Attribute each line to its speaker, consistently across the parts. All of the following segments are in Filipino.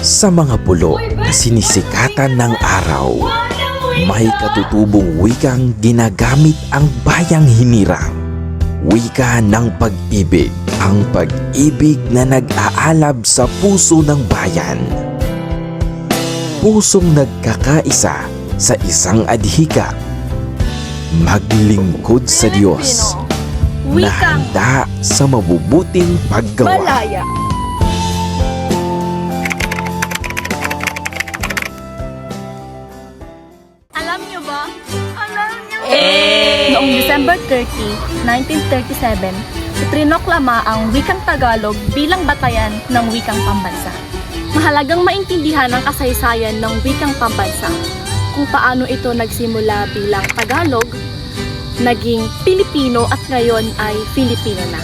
Speaker 1: Sa mga pulo na sinisikatan ng araw, may katutubong wikang ginagamit ang bayang hinirang. Wika ng pag-ibig, ang pag-ibig na nag-aalab sa puso ng bayan. Pusong nagkakaisa sa isang adhika. Maglingkod sa Diyos na handa sa mabubuting paggawa.
Speaker 2: Malaya. Alam niyo ba? Alam niyo ba? Noong December 30, 1937, iprinoklama ang wikang Tagalog bilang batayan ng wikang pambansa. Mahalagang maintindihan ang kasaysayan ng wikang pambansa kung paano ito nagsimula bilang Tagalog, naging Pilipino at ngayon ay Filipino na.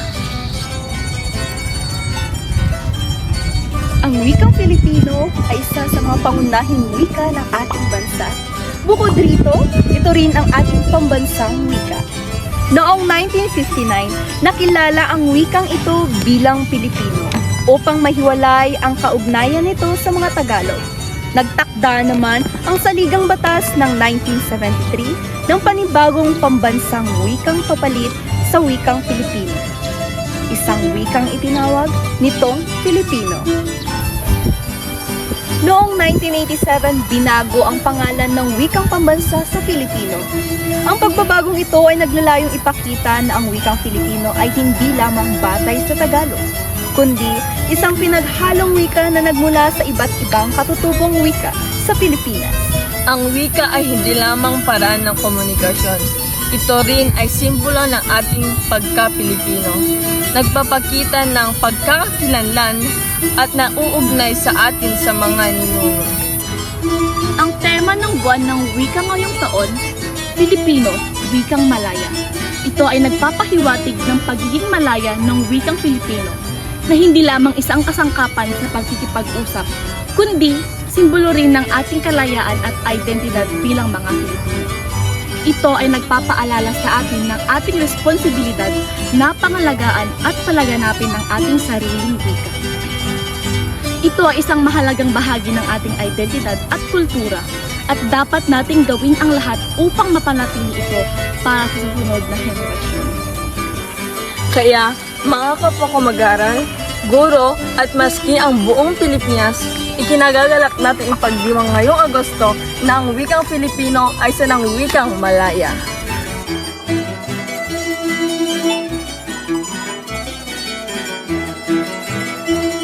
Speaker 3: Ang wikang Filipino ay isa sa mga pangunahing wika ng ating bansa. Bukod rito, ito rin ang ating pambansang wika. Noong 1959, nakilala ang wikang ito bilang Pilipino upang mahiwalay ang kaugnayan nito sa mga Tagalog. Nagtakda naman ang saligang batas ng 1973 ng panibagong pambansang wikang papalit sa wikang Pilipino. Isang wikang itinawag nitong Filipino. Noong 1987, binago ang pangalan ng wikang pambansa sa Filipino. Ang pagbabagong ito ay naglalayong ipakita na ang wikang Filipino ay hindi lamang batay sa Tagalog, kundi isang pinaghalong wika na nagmula sa iba't ibang katutubong wika sa Pilipinas.
Speaker 4: Ang wika ay hindi lamang paraan ng komunikasyon. Ito rin ay simbolo ng ating pagka-Pilipino. Nagpapakita ng pagkakakilanlan at nauugnay sa atin sa mga ninuno.
Speaker 2: Ang tema ng buwan ng wika ngayong taon, Filipino, Wikang Malaya. Ito ay nagpapahiwatig ng pagiging malaya ng wikang Filipino na hindi lamang isang kasangkapan sa pagkikipag-usap, kundi simbolo rin ng ating kalayaan at identidad bilang mga Pilipino. Ito ay nagpapaalala sa atin ng ating responsibilidad na pangalagaan at palaganapin ang ating sariling wika. Ito ay isang mahalagang bahagi ng ating identidad at kultura at dapat nating gawin ang lahat upang mapanatili ito para sa susunod na henerasyon.
Speaker 4: Kaya, mga kapwa ko mag-aral, guro at maski ang buong Pilipinas, ikinagagalak natin ipagdiwang ngayong Agosto na ang wikang Filipino ay sanang wikang Malaya.